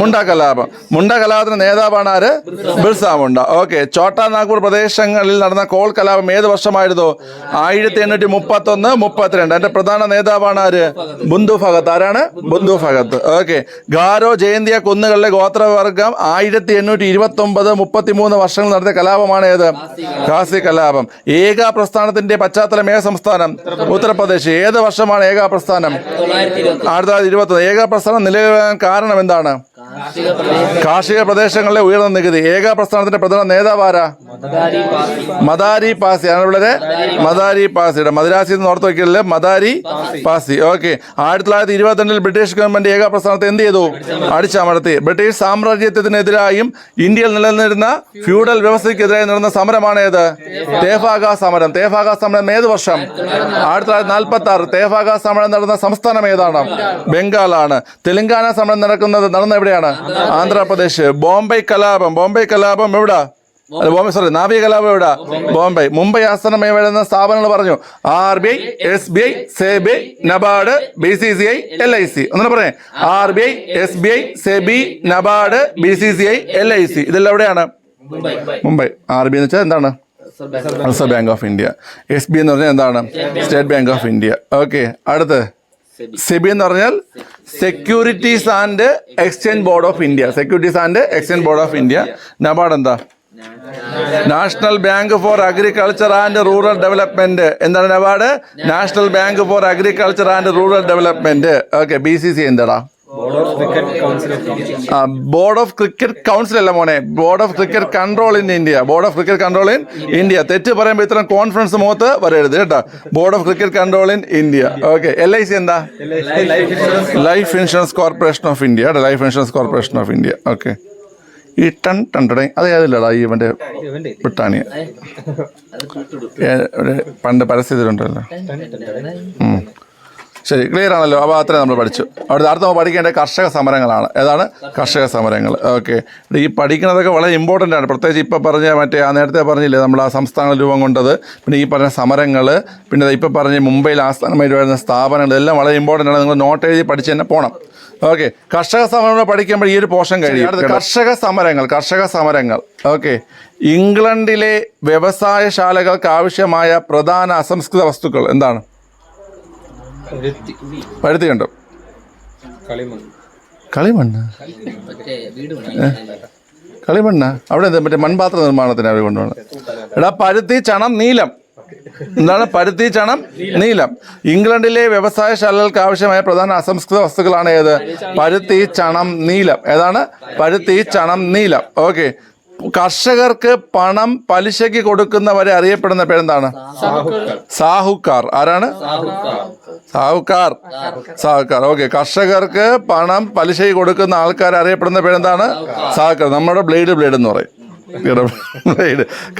മുണ്ട കലാപം. മുണ്ട കലാപത്തിന്റെ നേതാവാണ് ആര്? ബിർസ മുണ്ട ഓക്കെ ചോട്ടാ നാഗ്പൂർ പ്രദേശങ്ങളിൽ നടന്ന കോൾ കലാപം ഏത് വർഷമായിരുന്നു? ആയിരത്തി എണ്ണൂറ്റി മുപ്പത്തി ഒന്ന് മുപ്പത്തിരണ്ട്. എന്റെ പ്രധാന നേതാവാണ് ആര്? ബുന്ദു ഭഗത്ത് ആരാണ്? ബുന്ദു ഭഗത്ത് ഓക്കെ ഗാരോ ജയന്തിയ കുന്നുകളിലെ ഗോത്രവർഗം ആയിരത്തി എണ്ണൂറ്റി ഇരുപത്തി ഒമ്പത് മുപ്പത്തി മൂന്ന് വർഷങ്ങൾ നടത്തിയ കലാപമാണ് ഏത്? ഖാസി കലാപം. ഏക പ്രസ്ഥാനത്തിന്റെ പശ്ചാത്തലം ഏക സംസ്ഥാനം? ഉത്തർപ്രദേശ്. ഏത് വർഷമാണ് ഏക പ്രസ്ഥാനം ആയിരത്തി തൊള്ളായിരത്തി ഇരുപത്തി ഏക പ്രസ്ഥാനം നിലവിൽ വരാൻ കാരണം എന്താണ് കാർഷിക പ്രദേശം കാർഷിക പ്രദേശങ്ങളിലെ ഉയർന്ന നികുതി. ഏക പ്രസ്ഥാനത്തിന്റെ പ്രധാന നേതാവാരാ മദാരി പാസി ആണ് ഇവിടെ മദാരി പാസിയുടെ മദ്രാസി എന്ന് ഓർത്ത് വയ്ക്കല്ലേ മദാരി പാസി ഓക്കെ. ആയിരത്തി തൊള്ളായിരത്തി ഇരുപത്തിരണ്ടിൽ ബ്രിട്ടീഷ് ഗവൺമെന്റ് ഏക പ്രസ്ഥാനത്തെ എന്ത് ചെയ്തു? അടിച്ചമർത്തി. ബ്രിട്ടീഷ് സാമ്രാജ്യത്തിനെതിരായും ഇന്ത്യയിൽ നിലനിന്നിരുന്ന ഫ്യൂഡൽ വ്യവസ്ഥയ്ക്കെതിരായി നടന്ന സമരമാണ് ഏത്? തേഫാഗ സമരം. തേഫാഗ സമരം ഏത് വർഷം? ആയിരത്തി തൊള്ളായിരത്തി നാൽപ്പത്തി ആറ് തേഫാഗ സമരം നടന്ന സംസ്ഥാനം ഏതാണ്? ബംഗാളാണ്. തെലങ്കാന സമരം നടക്കുന്നത് നടന്ന എവിടെയാണ്? ആന്ധ്രാപ്രദേശ്. ബോംബെ കലാപം. ബോംബെ കലാപം എവിടെ? അല്ല ബോംബെ സോറി നാവിക കലാപം എവിടെ? ബോംബെ. മുംബൈ ആസ്ഥാനമായി വരുന്ന സ്ഥാപനങ്ങൾ പറഞ്ഞു. R B I S B I SEBI NABARD B C C I L I C. ഒന്നും പറഞ്ഞേ. R B I S B I SEBI NABARD B C C I L I C. ഇതെല്ലാം എവിടെയാണ്? മുംബൈ. ആർ ബി എന്ന് വെച്ചാൽ എന്താണ്? Reserve Bank of India. S B എന്ന് പറഞ്ഞാൽ എന്താണ്? State Bank of India. Okay അടുത്ത്. സെബി. എന്ന് പറഞ്ഞാൽ Securities and Exchange Board of India Securities and Exchange Board of India NABARD എന്താ? National Bank for Agriculture and Rural Development എന്താണ് NABARD National Bank for Agriculture and Rural Development okay B C C എന്താടാ? Board of Cricket Council of Board of Cricket Council അല്ല മോനെ. Board of Cricket Control in India Board of Cricket Control in India തെറ്റ് പറയുമ്പോൾ ഇത്തരം conference മുഖത്ത് വരരുത് കേട്ടോ. Board of Cricket Control in India okay L I C എന്താ? Life Insurance Life Insurance Corporation of India കേട്ടോ Life Insurance Corporation of India okay ഈ ടൺ ടൺ ടൺ അത് ഏതില്ലടാ ഈ ഇവന്റെ ഒരു പണ്ട് പരസ്യത്തിലുണ്ടല്ലോ. ശരി ക്ലിയർ ആണല്ലോ. അപ്പോൾ അത്രയും നമ്മൾ പഠിച്ചു. അവിടെ അടുത്ത നമ്മൾ പഠിക്കേണ്ട കർഷക സമരങ്ങളാണ്. ഏതാണ്? കർഷക സമരങ്ങൾ. ഓക്കെ. ഈ പഠിക്കുന്നതൊക്കെ വളരെ ഇമ്പോർട്ടന്റ് ആണ്. പ്രത്യേകിച്ച് ഇപ്പോൾ പറഞ്ഞ മറ്റേ ആ നേരത്തെ പറഞ്ഞില്ലേ നമ്മൾ ആ സംസ്ഥാന രൂപം കൊണ്ടത്. പിന്നെ ഈ പറഞ്ഞ സമരങ്ങൾ പിന്നെ ഇപ്പോൾ പറഞ്ഞ മുംബൈയിൽ ആസ്ഥാനമായി വരുന്ന സ്ഥാപനങ്ങൾ ഇതെല്ലാം വളരെ ഇമ്പോർട്ടന്റ് ആണ്. നിങ്ങൾ നോട്ട് എഴുതി പഠിച്ച് തന്നെ പോകണം ഓക്കെ. കർഷക സമരങ്ങൾ പഠിക്കുമ്പോൾ ഈ ഒരു പോഷൻ കഴിയും. അടുത്ത കർഷക സമരങ്ങൾ കർഷക സമരങ്ങൾ. ഓക്കെ. ഇംഗ്ലണ്ടിലെ വ്യവസായശാലകൾക്ക് ആവശ്യമായ പ്രധാന അസംസ്കൃത വസ്തുക്കൾ എന്താണ്? വ്യക്തി കണ്ടോ? കളിമണ്ണ. കളിമണ്ണ്? അവിടെ എന്താ മറ്റേ മൺപാത്ര നിർമ്മാണത്തിന് അവർ കൊണ്ടുപോകണം എടാ പരുത്തി ചണം നീലം. എന്താണ് പരുത്തി ചണം നീലം? ഇംഗ്ലണ്ടിലെ വ്യവസായശാലകൾക്ക് ആവശ്യമായ പ്രധാന അസംസ്കൃത വസ്തുക്കളാണ് ഏത്? പരുത്തി ചണം നീലം. ഏതാണ്? പരുത്തി ചണം നീലം. ഓക്കെ. കർഷകർക്ക് പണം പലിശയ്ക്ക് കൊടുക്കുന്നവരെ അറിയപ്പെടുന്ന പേരെന്താണ്? സാഹുക്കാർ. ആരാണ്? സാഹുക്കാർ. സാഹുക്കാർ. ഓക്കെ. കർഷകർക്ക് പണം പലിശയ്ക്ക് കൊടുക്കുന്ന ആൾക്കാർ അറിയപ്പെടുന്ന പേരെന്താണ്? സാഹുക്കാർ. നമ്മുടെ ബ്ലേഡ് ബ്ലേഡ് എന്ന് പറയും.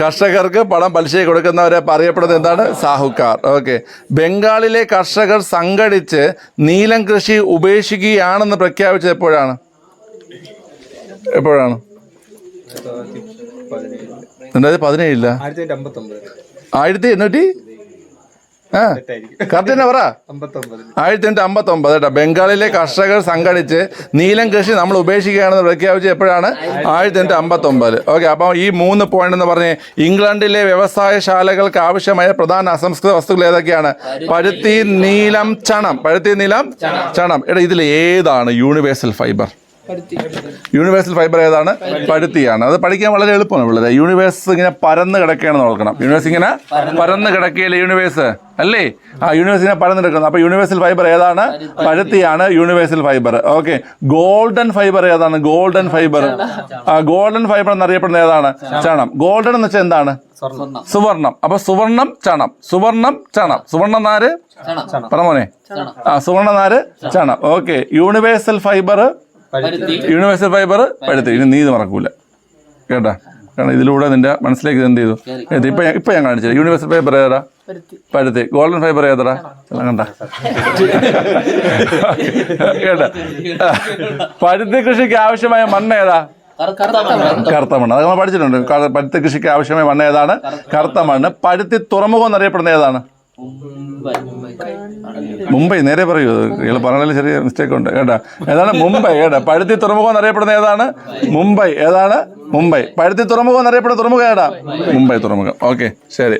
കർഷകർക്ക് പണം പലിശ കൊടുക്കുന്നവരെ അറിയപ്പെടുന്നത് എന്താണ്? സാഹുക്കാർ. ഓക്കെ. ബംഗാളിലെ കർഷകർ സംഘടിച്ച് നീലം കൃഷി ഉപേക്ഷിക്കുകയാണെന്ന് പ്രഖ്യാപിച്ചത് എപ്പോഴാണ്? എപ്പോഴാണ്? രണ്ടായിരത്തി പതിനേഴില്ല ആയിരത്തി തൊള്ളായിരത്തി അമ്പത്തൊമ്പത്. ആയിരത്തി എണ്ണൂറ്റി? ആ. കറക്റ്റ് തന്നെ പറ. അമ്പത്തൊമ്പത് ആയിരത്തി എണ്ണൂറ്റി അമ്പത്തി ഒമ്പത് കേട്ടോ ബംഗാളിലെ കർഷകർ സംഘടിച്ച് നീലം കൃഷി നമ്മൾ ഉപേക്ഷിക്കുകയാണെന്ന് പ്രഖ്യാപിച്ചത് എപ്പോഴാണ്? ആയിരത്തി എണ്ണൂറ്റി അമ്പത്തി ഒമ്പത് ഓക്കെ അപ്പോൾ ഈ മൂന്ന് പോയിന്റ് എന്ന് പറഞ്ഞ് ഇംഗ്ലണ്ടിലെ വ്യവസായശാലകൾക്ക് ആവശ്യമായ പ്രധാന അസംസ്കൃത വസ്തുക്കൾ ഏതൊക്കെയാണ്? പരുത്തി നീലം ചണം. പരുത്തി നീലം ചണം. എടാ ഇതിൽ ഏതാണ് യൂണിവേഴ്സൽ ഫൈബർ യൂണിവേഴ്സൽ ഫൈബർ ഏതാണ്? പരുത്തിയാണ്. അത് പഠിക്കാൻ വളരെ എളുപ്പമാണ് പിള്ളേരെ. യൂണിവേഴ്സ് ഇങ്ങനെ പരന്ന് കിടക്കുകയാണെന്ന് നോക്കണം യൂണിവേഴ്സ് ഇങ്ങനെ പരന്ന് കിടക്കുകയല്ലേ യൂണിവേഴ്സ് അല്ലേ? ആ യൂണിവേഴ്സ് ഇങ്ങനെ പരന്ന് കിടക്കുന്നത് അപ്പോൾ യൂണിവേഴ്സൽ ഫൈബർ ഏതാണ്? പരുത്തിയാണ് universal fibre okay golden fibre ഏതാണ്? ഗോൾഡൻ ഫൈബർ ആ ഗോൾഡൻ ഫൈബർ എന്നറിയപ്പെടുന്ന ഏതാണ്? ചണം. ഗോൾഡൻ എന്ന് വെച്ചാൽ എന്താണ്? സുവർണം. അപ്പൊ സുവർണം ചണം. സുവർണം ചണം. സുവർണ നാര് പറഞ്ഞോനെ ആ സുവർണ നാര് ചണം. Okay universal fibre universal fibre പഴുത്തി ഇനി നീ ഇത് മറക്കൂല. കേട്ടാ? കാരണം ഇതിലൂടെ നിന്റെ മനസ്സിലേക്ക് ഇത് എന്ത് ചെയ്തു? ഇപ്പൊ ഞാൻ- ഇപ്പൊ ഞാൻ കാണിച്ചത് യൂണിവേഴ്സൽ ഫൈബർ ഏതാ? പരുത്തി ഗോൾഡൻ ഫൈബർ ഏതാ കണ്ട. കേട്ടാ? പരുത്തി കൃഷിക്ക് ആവശ്യമായ മണ്ണ് ഏതാ? കറുത്ത മണ്ണ്. അതൊക്കെ അത് നമ്മൾ പഠിച്ചിട്ടുണ്ട്. പരുത്തി കൃഷിക്ക് ആവശ്യമായ മണ്ണ് ഏതാണ്? കറുത്ത മണ്ണ്. പരുത്തി തുറമുഖം എന്നറിയപ്പെടുന്ന ഏതാണ്? മുംബൈ നേരെ പറയൂ. ഇയാൾ പറഞ്ഞാലും ചെറിയ മിസ്റ്റേക്ക് ഉണ്ട്. കേട്ടാ. ഏതാണ് മുംബൈ? കേട്ടാ പഴുത്തി തുറമുഖം എന്നറിയപ്പെടുന്ന ഏതാണ്? മുംബൈ. ഏതാണ്? മുംബൈ. പഴുത്തി തുറമുഖം എന്നറിയപ്പെടുന്ന തുറമുഖം ഏടാ മുംബൈ തുറമുഖം. ഓക്കെ ശരി.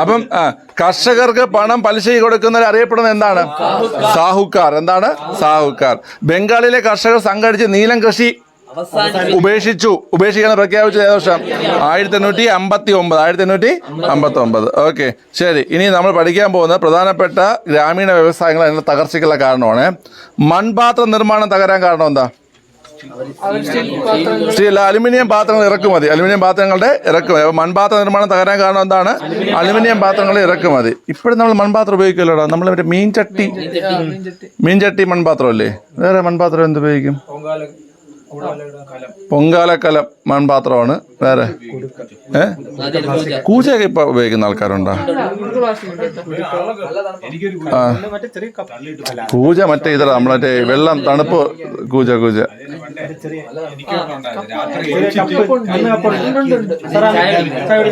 അപ്പം കർഷകർക്ക് പണം പലിശ കൊടുക്കുന്നവർ അറിയപ്പെടുന്നത് എന്താണ്? സാഹുക്കാർ. എന്താണ്? സാഹുക്കാർ. ബംഗാളിലെ കർഷകർ സംഘടിച്ച് നീലം കൃഷി ഉപേക്ഷിച്ചു. ഉപേക്ഷിക്കാൻ പ്രഖ്യാപിച്ചു ഏകദേശം ആയിരത്തി എണ്ണൂറ്റി അമ്പത്തി ഒമ്പത് ആയിരത്തി എണ്ണൂറ്റി അമ്പത്തി ഒമ്പത് ഓക്കെ ശരി. ഇനി നമ്മൾ പഠിക്കാൻ പോകുന്ന പ്രധാനപ്പെട്ട ഗ്രാമീണ വ്യവസായങ്ങൾ അതിന്റെ തകർച്ചയ്ക്കുള്ള കാരണമാണ്. മൺപാത്ര നിർമ്മാണം തകരാൻ കാരണം എന്താ? സ്റ്റീൽ അലുമിനിയം പാത്രങ്ങൾ ഇറക്കുമതി. അലുമിനിയം പാത്രങ്ങളുടെ ഇറക്കുമതി. മൺപാത്ര നിർമ്മാണം തകരാൻ കാരണം എന്താണ്? അലുമിനിയം പാത്രങ്ങൾ ഇറക്കുമതി. ഇപ്പോഴും നമ്മൾ മൺപാത്രം ഉപയോഗിക്കുമല്ലോടാ? നമ്മൾ മറ്റേ മീൻ ചട്ടി മീൻചട്ടി മീൻ ചട്ടി മൺപാത്രം അല്ലേ വേറെ മൺപാത്രം എന്ത് ഉപയോഗിക്കും? പൊങ്കാലക്കലം മൺപാത്രമാണ്. വേറെ? ഏ? കൂശയൊക്കെ ഇപ്പൊ ഉപയോഗിക്കുന്ന ആൾക്കാരുണ്ടോ? ആ. മറ്റേ ചെറിയ കപ്പ് കൂജ മറ്റേ ഇതറ നമ്മളെ വെള്ളം തണുപ്പ് കൂജ കൂജ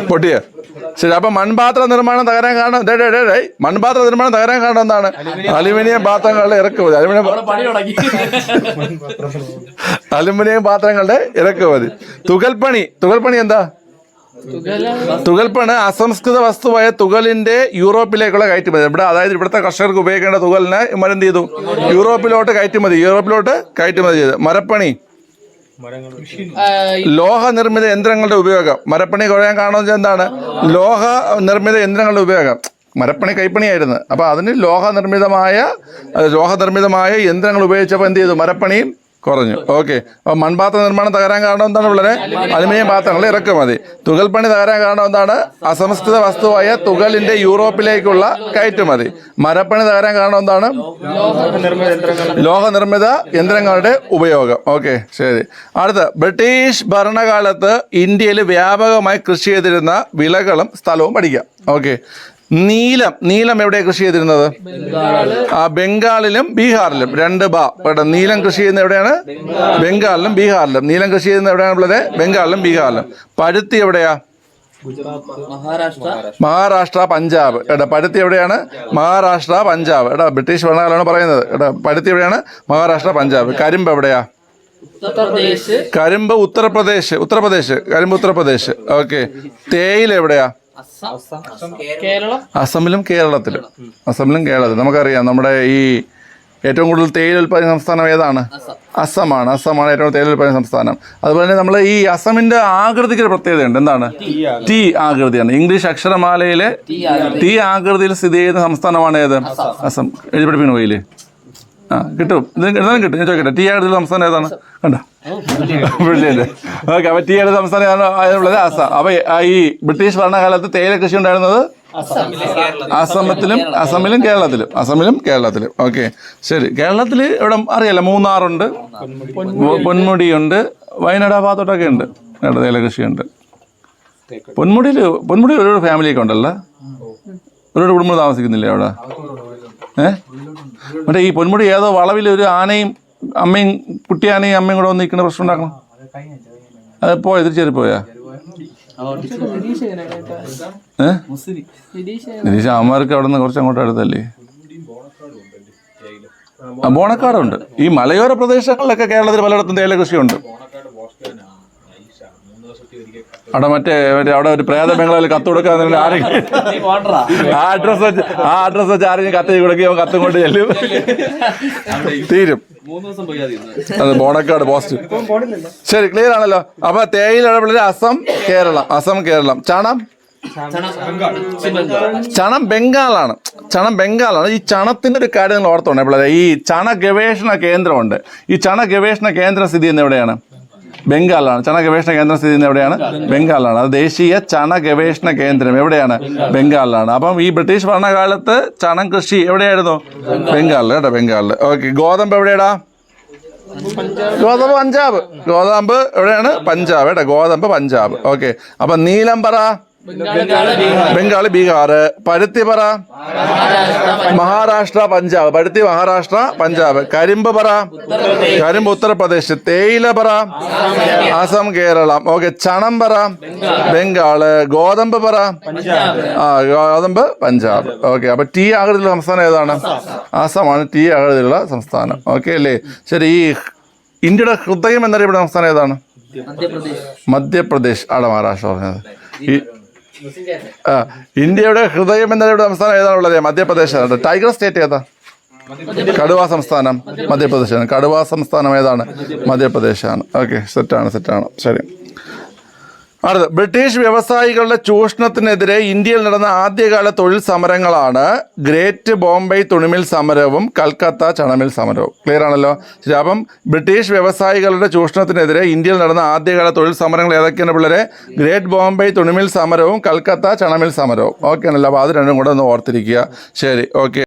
പൊട്ടിയ? ശരി അപ്പൊ മൺപാത്ര നിർമ്മാണം തകരാൻ കാരണം മൺപാത്ര നിർമ്മാണം തകരാൻ കാരണം എന്താണ്? അലുമിനിയം പാത്രങ്ങളിൽ ഇറക്കുമതി. അലുമിനിയം തുടങ്ങി. അലുമിനിയം പാത്രങ്ങളുടെ ഇറക്കുമതി. തുകൽപ്പണി തുകൽപ്പണി എന്താ? തുകൽപ്പണ് അസംസ്കൃത വസ്തുവായ തുകലിന്റെ യൂറോപ്പിലേക്കുള്ള കയറ്റുമതി. ഇവിടെ അതായത് ഇവിടുത്തെ കർഷകർക്ക് ഉപയോഗിക്കേണ്ട തുകലിനെ ഇവരെന്ത് ചെയ്തു? യൂറോപ്പിലോട്ട് കയറ്റുമതി. യൂറോപ്പിലോട്ട് കയറ്റുമതി ചെയ്തു. മരപ്പണി. ലോഹ നിർമ്മിത യന്ത്രങ്ങളുടെ ഉപയോഗം. മരപ്പണി കുറയാൻ കാണുന്നത് എന്താണ്? ലോഹ നിർമ്മിത യന്ത്രങ്ങളുടെ ഉപയോഗം. മരപ്പണി കൈപ്പണിയായിരുന്നു. അപ്പോൾ അതിന് ലോഹ നിർമ്മിതമായ ലോഹ നിർമ്മിതമായ യന്ത്രങ്ങൾ ഉപയോഗിച്ചപ്പോൾ എന്ത് ചെയ്തു? മരപ്പണിയും കുറഞ്ഞു. ഓക്കെ. അപ്പോൾ മൺപാത്ര നിർമ്മാണം തകരാൻ കാരണം എന്താണ് വളരെ അലുമിനിയം പാത്രങ്ങൾ ഇറക്കുമതി പണി തകരാൻ കാരണം എന്താണ്? അസംസ്കൃത വസ്തുവായ തുകലിന്റെ യൂറോപ്പിലേക്കുള്ള കയറ്റുമതി മരപ്പണി തകരാൻ കാരണം എന്താണ്? ലോഹ നിർമ്മിത യന്ത്രങ്ങളുടെ ഉപയോഗം. ഓക്കെ ശരി. അടുത്ത. ബ്രിട്ടീഷ് ഭരണകാലത്ത് ഇന്ത്യയിൽ വ്യാപകമായി കൃഷി ചെയ്തിരുന്ന വിളകളും സ്ഥലവും പഠിക്കാം. ഓക്കെ. നീലം നീലം എവിടെ കൃഷി ചെയ്തിരുന്നത്? ആ ബംഗാളിലും ബീഹാറിലും. രണ്ട് ബാ. കേട്ടോ നീലം കൃഷി ചെയ്യുന്ന എവിടെയാണ്? ബംഗാളിലും. ബീഹാറിലും. നീലം കൃഷി ചെയ്യുന്ന എവിടെയാണ് ഉള്ളത്? ബംഗാളിലും ബീഹാറിലും. പരുത്തി എവിടെയാ? മഹാരാഷ്ട്ര. പഞ്ചാബ്. എടാ പരുത്തി എവിടെയാണ്? മഹാരാഷ്ട്ര പഞ്ചാബ്. എടാ ബ്രിട്ടീഷ് ഭരണകാലമാണ് പറയുന്നത്. എടാ പരുത്തി എവിടെയാണ്? മഹാരാഷ്ട്ര പഞ്ചാബ്. കരിമ്പ് എവിടെയാ? കരിമ്പ് ഉത്തർപ്രദേശ്. ഉത്തർപ്രദേശ്. കരിമ്പ് ഉത്തർപ്രദേശ്. ഓക്കെ. തേയില എവിടെയാ? അസമിലും കേരളത്തിലും. അസമിലും കേരളത്തിലും. നമുക്കറിയാം നമ്മുടെ ഈ ഏറ്റവും കൂടുതൽ തേയില ഉൽപ്പാദന സംസ്ഥാനം ഏതാണ്? അസമാണ്. അസമാണ് ഏറ്റവും കൂടുതൽ തേയില ഉൽപ്പാദന സംസ്ഥാനം. അതുപോലെ തന്നെ നമ്മൾ ഈ അസമിന്റെ ആകൃതിക്ക് ഒരു പ്രത്യേകതയുണ്ട്. എന്താണ്? ടി ആകൃതിയാണ്. ഇംഗ്ലീഷ് അക്ഷരമാലയിലെ ടി ആകൃതിയിൽ സ്ഥിതി ചെയ്യുന്ന സംസ്ഥാനമാണ് ഏത്? അസം. എഴുതി പഠിപ്പിക്കണ പോയില്ലേ ആ കിട്ടും. കിട്ടും ഞാൻ ചോദിക്കട്ടെ ടി ആകൃതിയിലുള്ള സംസ്ഥാനം ഏതാണ്? കണ്ടോ? വെള്ളിയല്ലേ ഓക്കെ അപ്പൊ ടി ആകൃതി സംസ്ഥാനം ഏതാണ്? അതിനുള്ളത് ആസാം. അപ്പൊ ഈ ബ്രിട്ടീഷ് ഭരണകാലത്ത് തേയില കൃഷി ഉണ്ടായിരുന്നത്? അസമത്തിലും അസമിലും കേരളത്തിലും. അസമിലും കേരളത്തിലും. ഓക്കെ ശരി. കേരളത്തിൽ ഇവിടെ അറിയാലോ മൂന്നാറുണ്ട് പൊന്മുടിയുണ്ട് വയനാട് ഭാഗത്തോട്ടൊക്കെ ഉണ്ട്. ഇവിടെ തേയില കൃഷിയുണ്ട്. പൊന്മുടിയിൽ പൊന്മുടി ഒരു ഫാമിലിയൊക്കെ ഉണ്ടല്ലോ? ഒരുപാട് കുടുംബം താമസിക്കുന്നില്ലേ അവിടെ? ഏ? മറ്റേ ഈ പൊന്മുടി ഏതോ വളവിൽ ഒരു ആനയും അമ്മയും കുട്ടിയാനയും അമ്മയും കൂടെ വന്ന് നിൽക്കുന്ന പ്രശ്നം ഉണ്ടാക്കണം. അത് പോയ തിരിച്ചേരി പോയാ? നിരീക്ഷ കേട്ടാ അമ്മമാർക്ക് അവിടെ നിന്ന് കുറച്ച് അങ്ങോട്ട് അടുത്തല്ലേ? ബോണക്കാടുണ്ട്. ഈ മലയോര പ്രദേശങ്ങളിലൊക്കെ കേരളത്തിൽ പലയിടത്തും തേയില കൃഷിയുണ്ട്. അവിടെ മറ്റേ മറ്റേ അവിടെ ഒരു പ്രേത ബംഗ്ലാവിൽ കത്ത് കൊടുക്കാൻ ആരെങ്കിലും ആ അഡ്രസ് വെച്ച് ആ അഡ്രസ് വെച്ച് ആരെങ്കിലും കത്ത് കൊടുക്കുകയോ കത്തും കൊണ്ട് ചെല്ലും. തീരും. അത് ബോണക്കാട് പോസ്റ്റ്. ശരി ക്ലിയർ ആണല്ലോ. അപ്പൊ തേയില ഇടപെടൽ അസം കേരളം. അസം കേരളം. ചണം? ചണം ബംഗാളാണ്. ചണം ബംഗാളാണ്. ഈ ചണത്തിന്റെ ഒരു കാര്യം നിങ്ങൾ ഓർത്തോണേ പിള്ളേരെ. ഈ ചണ ഗവേഷണ കേന്ദ്രമുണ്ട്. ഈ ചണ ഗവേഷണ കേന്ദ്രം സ്ഥിതി ചെയ്യുന്ന എവിടെയാണ്? ബംഗാളിലാണ്. ചണ ഗവേഷണ കേന്ദ്രം സ്ഥിതി ചെയ്യുന്നത് എവിടെയാണ്? ബംഗാളിലാണ്. അത് ദേശീയ ചണ ഗവേഷണ കേന്ദ്രം എവിടെയാണ്? ബംഗാളിലാണ്. അപ്പം ഈ ബ്രിട്ടീഷ് ഭരണകാലത്ത് ചണം കൃഷി എവിടെയായിരുന്നു? ബംഗാളിൽ കേട്ടോ ബംഗാളിൽ. ഓക്കെ ഗോതമ്പ് എവിടെയാടാ? ഗോതമ്പ് പഞ്ചാബ്. ഗോതമ്പ് എവിടെയാണ്? പഞ്ചാബ് കേട്ടോ ഗോതമ്പ് പഞ്ചാബ്. ഓക്കെ അപ്പൊ നീലംപറ ബംഗാൾ ബീഹാർ. പരുത്തിപ്പറ മഹാരാഷ്ട്ര പഞ്ചാബ്. പരുത്തി മഹാരാഷ്ട്ര പഞ്ചാബ്. കരിമ്പ് പറ. കരിമ്പ് ഉത്തർപ്രദേശ്. തേയില പറ. അസം കേരളം. ഓക്കെ ചണം പറ. ബംഗാൾ. ഗോതമ്പ് പറ. ആ ഗോതമ്പ് പഞ്ചാബ്. ഓക്കെ അപ്പൊ ടീ ആകൃതിയിലുള്ള സംസ്ഥാനം ഏതാണ്? ആസാമാണ് ടീ ആകൃതിയിലുള്ള സംസ്ഥാനം. ഓക്കെ അല്ലേ? ശരി ഈ ഇന്ത്യയുടെ ഹൃദയം എന്നറിയപ്പെടുന്ന സംസ്ഥാനം ഏതാണ്? മധ്യപ്രദേശ്. മധ്യപ്രദേശ്. ആണ് മഹാരാഷ്ട്ര പറഞ്ഞത്. ഈ ആ ഇന്ത്യയുടെ ഹൃദയം എന്നറിയപ്പെടുന്ന സംസ്ഥാനം ഏതാണ് ഉള്ളത്? മധ്യപ്രദേശാണ് ടൈഗർ സ്റ്റേറ്റ് ഏതാ? കടുവ സംസ്ഥാനം. മധ്യപ്രദേശാണ് കടുവ സംസ്ഥാനം ഏതാണ്? മധ്യപ്രദേശാണ് ഓക്കെ സെറ്റാണ് സെറ്റാണ് ശരി. അടുത്ത ബ്രിട്ടീഷ് വ്യവസായികളുടെ ചൂഷണത്തിനെതിരെ ഇന്ത്യയിൽ നടന്ന ആദ്യകാല തൊഴിൽ സമരങ്ങളാണ് ഗ്രേറ്റ് ബോംബെ തുണിമിൽ സമരവും കൽക്കത്ത ചണമിൽ സമരവും. ക്ലിയർ ആണല്ലോ? ശരി അപ്പം ബ്രിട്ടീഷ് വ്യവസായികളുടെ ചൂഷണത്തിനെതിരെ ഇന്ത്യയിൽ നടന്ന ആദ്യകാല തൊഴിൽ സമരങ്ങൾ ഏതൊക്കെയാണ് പിള്ളേരെ? ഗ്രേറ്റ് ബോംബെ തുണിമിൽ സമരവും കൽക്കത്ത ചണമിൽ സമരവും. ഓക്കെ ആണല്ലോ അപ്പോൾ അത് രണ്ടും കൂടെ ഒന്ന് ഓർത്തിരിക്കുക. ശരി ഓക്കെ